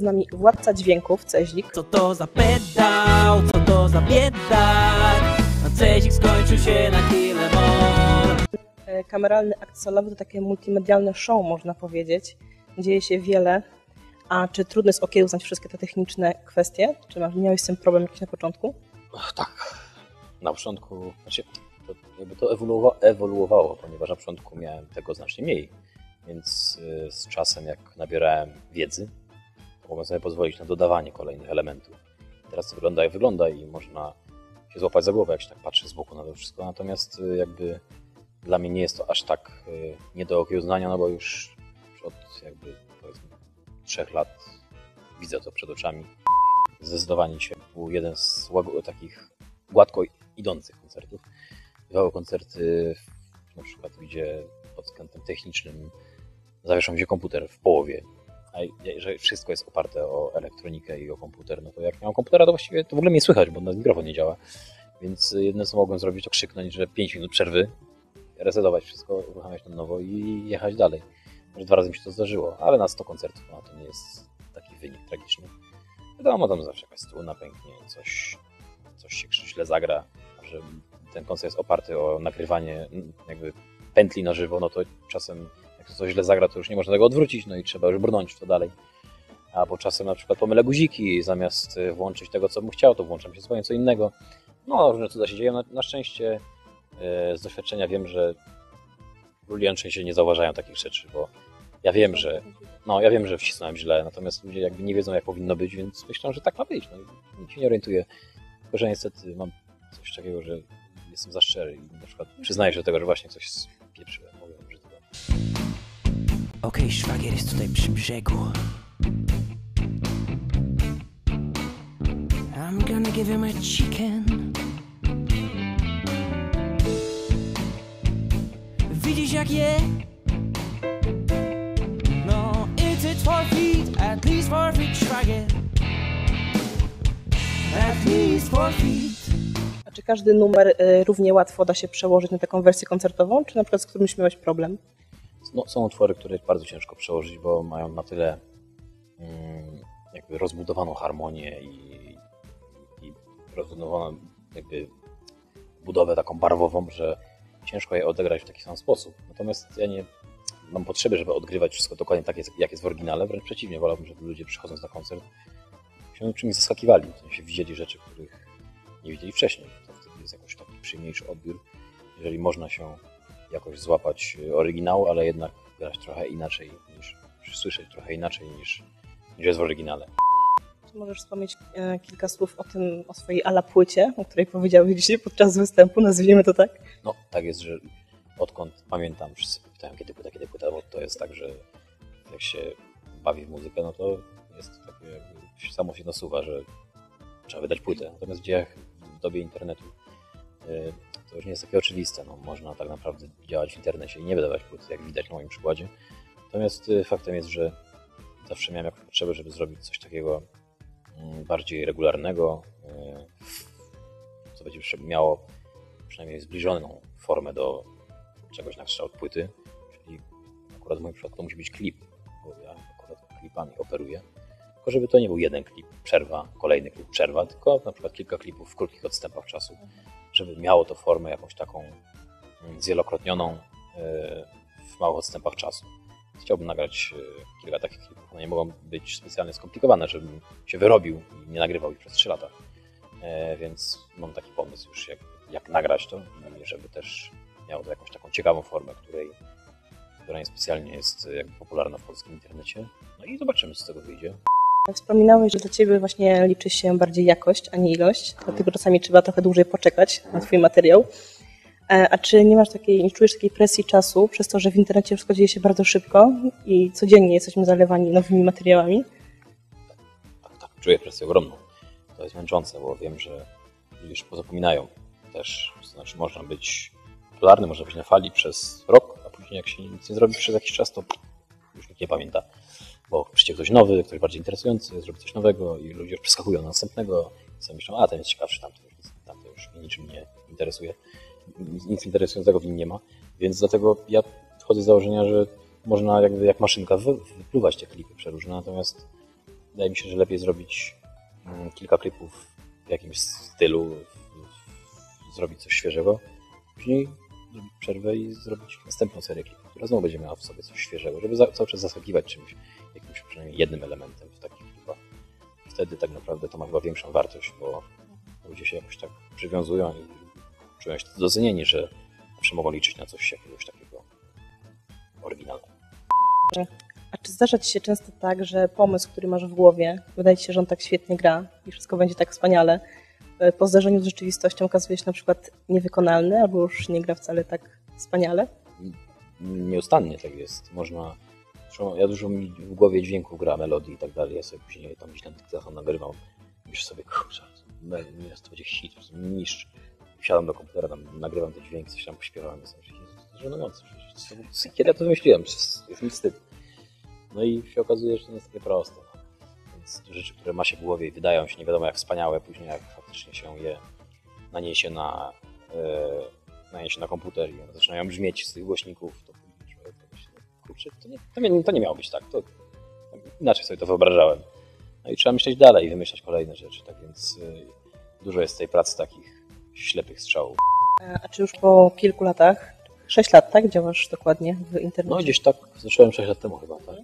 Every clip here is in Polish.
Z nami władca dźwięków, Ceźlik. Co to za pedał, co to za biedak A cezik skończył się na kilemon E, Kameralny akt solowy to takie multimedialne show, można powiedzieć. Dzieje się wiele. A czy trudno jest okiełznać wszystkie te techniczne kwestie? Czy masz- miałeś z tym problem jakiś na początku? Ach, Tak. Na początku, znaczy, to jakby to ewoluowa, ewoluowało, ponieważ na początku miałem tego znacznie mniej. Więc y, z czasem, jak nabierałem wiedzy, mogłem sobie pozwolić na dodawanie kolejnych elementów. Teraz to wygląda jak wygląda i można się złapać za głowę, jak się tak patrzy z boku na to wszystko. Natomiast y, jakby dla mnie nie jest to aż tak y, nie do okiełznania, no bo już od jakby powiedzmy trzech lat widzę to przed oczami. Zdecydowanie się był jeden z takich gładko idących koncertów. Bywały koncerty, na przykład gdzie pod względem technicznym zawieszał mi się komputer w połowie. Jeżeli wszystko jest oparte o elektronikę i o komputer, no to jak miałem komputera, to właściwie to w ogóle mnie słychać, bo nawet mikrofon nie działa. Więc jedyne co mogłem zrobić, to krzyknąć, że 5 minut przerwy, resetować wszystko, uruchamiać na nowo i jechać dalej. Może dwa razy mi się to zdarzyło, ale na 100 koncertów no, to nie jest taki wynik tragiczny. Wiadomo, tam zawsze jakaś struna pęknie, coś, coś się źle zagra, że ten koncert jest oparty o nagrywanie jakby pętli na żywo, no to czasem jak to coś źle zagra, to już nie można tego odwrócić, no i trzeba już brnąć w to dalej. Albo czasem na przykład pomylę guziki, zamiast y, włączyć tego, co bym chciał, to włączam się zupełnie co innego. No, różne cuda się dzieją. Na, na szczęście y, z doświadczenia wiem, że ludzie najczęściej nie zauważają takich rzeczy, bo ja wiem, że no, ja wiem, że wcisnąłem źle, natomiast ludzie jakby nie wiedzą, jak powinno być, więc myślą, że tak ma być. No, nikt się nie orientuje. Tylko, że niestety mam coś takiego, że jestem za szczery i na przykład przyznaję się do tego, że właśnie coś brzydko. Okej, szwagier jest tutaj przy brzegu. I'm gonna give him a chicken. Widzisz jak je? No, it's it for feet, at least for feet, szwagier. At least for feet. Czy każdy numer y, równie łatwo da się przełożyć na taką wersję koncertową, czy na przykład z którymś miałeś problem? No, są utwory, które bardzo ciężko przełożyć, bo mają na tyle mm, jakby rozbudowaną harmonię i, i rozbudowaną jakby budowę taką barwową, że ciężko je odegrać w taki sam sposób. Natomiast ja nie mam potrzeby, żeby odgrywać wszystko dokładnie tak, jak jest w oryginale. Wręcz przeciwnie, wolałbym, żeby ludzie przychodząc na koncert się czymś zaskakiwali, w sensie widzieli rzeczy, których nie widzieli wcześniej. To wtedy jest jakoś taki przyjemniejszy odbiór, jeżeli można się jakoś złapać y, oryginał, ale jednak grać trochę inaczej niż, słyszeć trochę inaczej niż, niż jest w oryginale. Czy możesz wspomnieć e, kilka słów o tym, o swojej ala płycie, o której powiedziałeś dzisiaj podczas występu, nazwijmy to tak? No, tak jest, że odkąd pamiętam, wszyscy pytają, kiedy płyta, kiedy płyta, bo to jest tak, że jak się bawi w muzykę, no to jest takie jakby samo się nasuwa, że trzeba wydać płytę. Natomiast w dziejach, w dobie internetu y, to już nie jest takie oczywiste. No, można tak naprawdę działać w internecie i nie wydawać płyty, jak widać na moim przykładzie. Natomiast y, faktem jest, że zawsze miałem potrzebę, żeby zrobić coś takiego mm, bardziej regularnego, y, co będzie miało przynajmniej zbliżoną formę do czegoś na kształt płyty, czyli akurat w moim przypadku to musi być klip, bo ja akurat klipami operuję. Tylko żeby to nie był jeden klip, przerwa, kolejny klip, przerwa, tylko na przykład kilka klipów w krótkich odstępach czasu, żeby miało to formę jakąś taką mm, zwielokrotnioną yy, w małych odstępach czasu. Chciałbym nagrać yy, kilka takich klipów. One nie mogą być specjalnie skomplikowane, żebym się wyrobił i nie nagrywał ich przez 3 lata. E, więc mam taki pomysł już, jak, jak nagrać to, żeby też miało to jakąś taką ciekawą formę, której, która niespecjalnie jest e, jakby popularna w polskim internecie. No i zobaczymy, co z tego wyjdzie. Wspominałeś, że dla Ciebie właśnie liczy się bardziej jakość, a nie ilość, dlatego czasami trzeba trochę dłużej poczekać na Twój materiał. E, A czy nie masz takiej, nie czujesz takiej presji czasu przez to, że w internecie wszystko dzieje się bardzo szybko i codziennie jesteśmy zalewani nowymi materiałami? Tak, tak, czuję presję ogromną. To jest męczące, bo wiem, że ludzie już pozapominają też. To znaczy, można być popularny, można być na fali przez rok, a później jak się nic nie zrobi przez jakiś czas, to już nikt nie pamięta. Bo przyjdzie ktoś nowy, ktoś bardziej interesujący, zrobi coś nowego i ludzie już przeskakują na następnego sobie myślą, a ten jest ciekawszy, tamten już, tamten już mnie niczym nie interesuje. Nic, interesującego w nim nie ma, więc dlatego ja wchodzę z założenia, że można jakby jak maszynka wy, wypluwać te klipy przeróżne, natomiast wydaje mi się, że lepiej zrobić mm, kilka klipów w jakimś stylu, zrobić coś świeżego, później zrobić przerwę i zrobić następną serię klipów, która znowu będzie miała w sobie coś świeżego, żeby za, cały czas zaskakiwać czymś, jakimś przynajmniej jednym elementem w takich klipach. Wtedy tak naprawdę to ma chyba większą wartość, bo ludzie się jakoś tak przywiązują i czują się docenieni, że zawsze mogą liczyć na coś jakiegoś takiego oryginalnego. A czy zdarza Ci się często tak, że pomysł, który masz w głowie, wydaje Ci się, że on tak świetnie gra i wszystko będzie tak wspaniale, e, po zdarzeniu z rzeczywistością okazuje się na przykład niewykonalny albo już nie gra wcale tak wspaniale? Nieustannie tak jest. Można. Ja dużo mi w głowie dźwięków gra, melodii i tak dalej. Ja sobie później tam gdzieś na tych nagrywam. Myślę sobie, kurczę, to będzie hit, niszcz. Wsiadam do komputera, tam nagrywam te dźwięki, coś tam pośpiewam. Jest, Jezu, to jest żenujące. przecież to- Kiedy ja to wymyśliłem? Jest mi wstyd. No i się okazuje, że to nie jest takie proste. Więc rzeczy, które ma się w głowie i wydają się nie wiadomo jak wspaniałe, później jak faktycznie się je naniesie na, naniesie na komputer i one zaczynają brzmieć z tych głośników, to później człowiek myśli, kurczę, to nie, to, nie, to nie miało być tak, to inaczej sobie to wyobrażałem. No i trzeba myśleć dalej i wymyślać kolejne rzeczy, tak więc e, dużo jest tej pracy takich ślepych strzałów. A czy już po kilku latach, 6 lat, tak, działasz dokładnie w internecie? No gdzieś tak zacząłem 6 lat temu chyba, tak?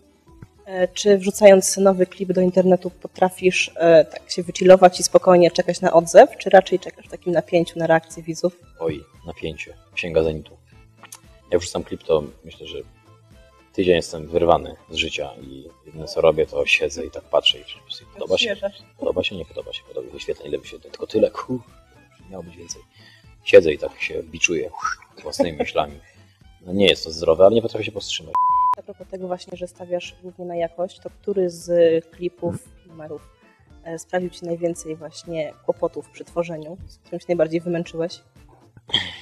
E, Czy wrzucając nowy klip do internetu potrafisz e, tak się wychillować i spokojnie czekać na odzew, czy raczej czekasz w takim napięciu na reakcję widzów? Oj, napięcie, sięga zenitu. Jak wrzucam klip, to myślę, że tydzień jestem wyrwany z życia i jedyne co robię, to siedzę i tak patrzę i podoba się, podoba się, nie podoba się, podoba wyświetleń, ile wyświetleń, tylko tyle, kur, miało być więcej. Siedzę i tak się biczuję własnymi myślami. No nie jest to zdrowe, ale nie potrafię się powstrzymać. A propos tego właśnie, że stawiasz głównie na jakość, to który z klipów, numerów e, sprawił Ci najwięcej właśnie kłopotów przy tworzeniu, z którym się najbardziej wymęczyłeś?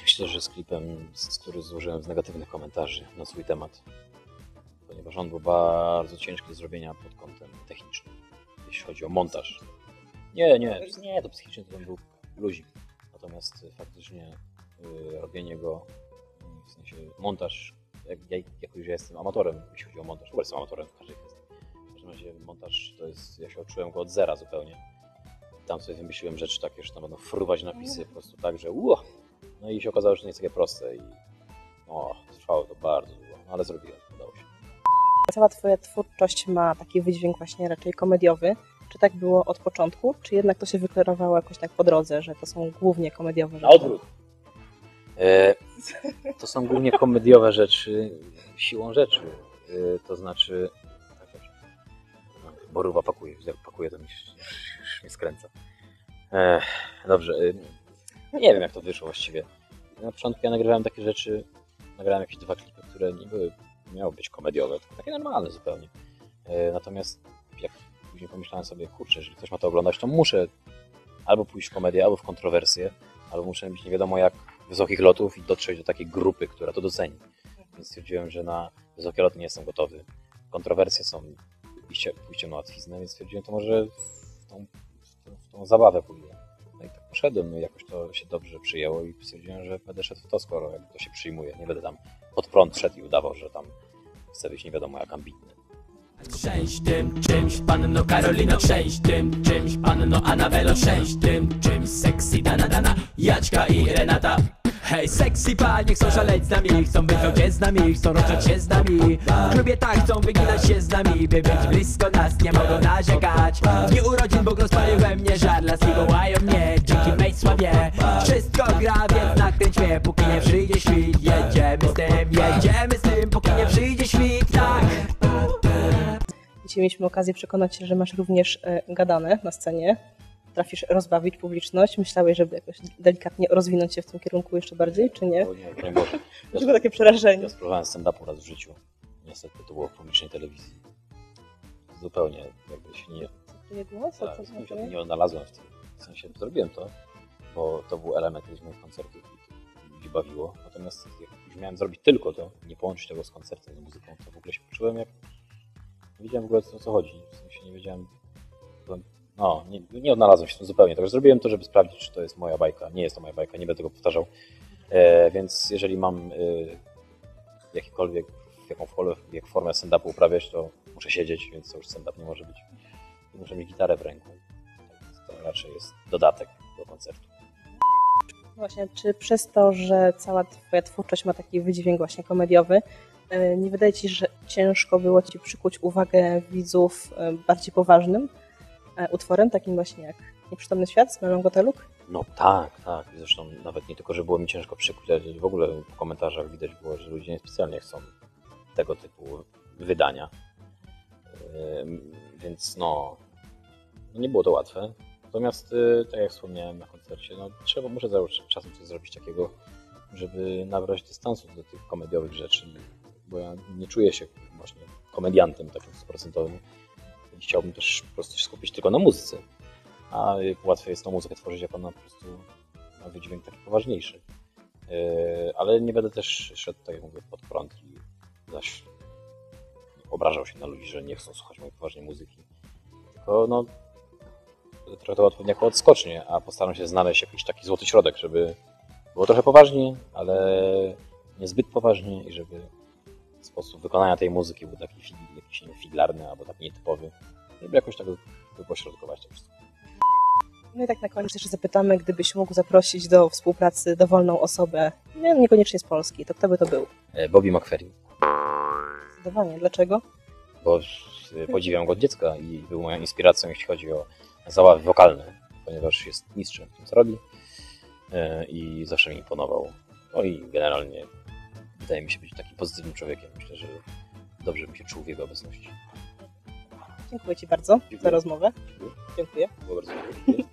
Myślę, że z klipem, z który złożyłem z negatywnych komentarzy na swój temat, ponieważ on był bardzo ciężki do zrobienia pod kątem technicznym, jeśli chodzi o montaż. Nie, nie, nie, to psychicznie to był luzik. Natomiast faktycznie y, robienie go, w sensie montaż, ja, jako że jestem amatorem, jeśli chodzi o montaż, w ogóle jestem amatorem w każdej kwestii. W każdym razie montaż to jest, ja się odczułem go od zera zupełnie. Tam sobie wymyśliłem rzeczy takie, że tam będą fruwać napisy po prostu tak, że ło, no i się okazało, że to nie jest takie proste i o, trwało to bardzo długo, no ale zrobiłem, udało się. Cała Twoja twórczość ma taki wydźwięk właśnie raczej komediowy. Czy tak było od początku, czy jednak to się wyklarowało jakoś tak po drodze, że to są głównie komediowe Na rzeczy? odwrót. E, to są głównie komediowe rzeczy siłą rzeczy. E, to znaczy... Tak. No, Boruwa pakuje, jak pakuje to mi mnie skręca. E, dobrze. No nie wiem jak to wyszło właściwie. Na początku ja nagrywałem takie rzeczy, nagrałem jakieś dwa klipy, które nie były, miały być komediowe, tylko takie normalne zupełnie. E, natomiast jak później pomyślałem sobie, kurczę, jeżeli ktoś ma to oglądać, to muszę albo pójść w komedię, albo w kontrowersję, albo muszę mieć nie wiadomo jak wysokich lotów i dotrzeć do takiej grupy, która to doceni. Więc stwierdziłem, że na wysokie loty nie jestem gotowy. Kontrowersje są iście, pójściem na łatwiznę, więc stwierdziłem, to może w tą, w tą, w tą zabawę pójdę. No i tak poszedłem, no i jakoś to się dobrze przyjęło i stwierdziłem, że będę szedł w to, skoro jak to się przyjmuje. Nie będę tam pod prąd szedł i udawał, że tam chcę być nie wiadomo jak ambitny. Trzęść tym czymś, panno Karolino Trzęść tym czymś, panno Anabelo Trzęść tym czymś, sexy Dana Dana Jaćka i Renata. Hej, sexy panie chcą szaleć z nami Chcą wychodzić z nami, chcą ruszać się z nami. W tak chcą wyginać się z nami By być blisko nas, nie mogą narzekać. W dniu urodzin Bóg rozpalił we mnie żar Laski wołają mnie, dzięki mej sławie. Wszystko gra, więc nakręć mnie Póki nie przyjdzie świt, jedziemy z tym Jedziemy z tym, póki nie przyjdzie świt, tak Dzisiaj mieliśmy okazję przekonać się, że masz również e, gadane na scenie. Trafisz rozbawić publiczność. Myślałeś, żeby jakoś delikatnie rozwinąć się w tym kierunku jeszcze bardziej, czy nie? O nie, broń Boże. Dlaczego takie przerażenie? Ja spróbowałem stand-upu raz w życiu. Niestety to było w publicznej telewizji. Zupełnie jakby się nie, Nie było? Co, tak, co, nie odnalazłem w tym. W sensie zrobiłem to, bo to był element z moich koncertów i to ludzi bawiło. Natomiast jak już miałem zrobić tylko to, nie połączyć tego z koncertem, z muzyką, to w ogóle się poczułem jak... Nie wiedziałem w ogóle o co chodzi. W sensie nie wiedziałem... No, nie, nie odnalazłem się w tym zupełnie. Także zrobiłem to, żeby sprawdzić, czy to jest moja bajka. Nie jest to moja bajka, nie będę tego powtarzał. E, więc jeżeli mam e, jakikolwiek, jakąkolwiek formę stand-upu uprawiać, to muszę siedzieć, więc to już stand-up nie może być. i muszę mieć gitarę w ręku. To raczej jest dodatek do koncertu. Właśnie, czy przez to, że cała twoja twórczość ma taki wydźwięk właśnie komediowy, e, nie wydaje ci że ciężko było ci przykuć uwagę widzów e, bardziej poważnym e, utworem, takim właśnie jak Nieprzytomny Świat z Melon Goteluk? No tak, tak. Zresztą nawet nie tylko, że było mi ciężko przykuć, ale w ogóle w komentarzach widać było, że ludzie niespecjalnie chcą tego typu wydania. Więc no, no nie było to łatwe. Natomiast, y, tak jak wspomniałem na koncercie, no trzeba, muszę za- czasem coś zrobić takiego, żeby nabrać dystansu do tych komediowych rzeczy, bo ja nie czuję się właśnie komediantem takim stuprocentowym. Chciałbym też po prostu się skupić tylko na muzyce a łatwiej jest tą muzykę tworzyć, jak ona po prostu ma wydźwięk taki poważniejszy. Yy, Ale nie będę też szedł, tak jak mówię, pod prąd i zaś obrażał się na ludzi, że nie chcą słuchać mojej poważnej muzyki. Tylko no, traktował to jako odskocznie, a postaram się znaleźć jakiś taki złoty środek, żeby było trochę poważnie, ale niezbyt poważnie i żeby sposób wykonania tej muzyki był taki jakiś nie wiem, figlarny albo taki nietypowy. Żeby jakoś tak wypośrodkować to wszystko. No i tak na koniec jeszcze zapytamy, gdybyś mógł zaprosić do współpracy dowolną osobę, nie, niekoniecznie z Polski, to kto by to był? E, Bobby McFerrin. Zdecydowanie. Dlaczego? bo podziwiam go od dziecka i był moją inspiracją, jeśli chodzi o zabawy wokalne, ponieważ jest mistrzem w tym, co robi y, i zawsze mi imponował. No i generalnie wydaje mi się być takim pozytywnym człowiekiem. Myślę, że dobrze bym się czuł w jego obecności. Dziękuję Ci bardzo za Dziękuję. rozmowę. Dziękuję. Dziękuję. Było bardzo miło.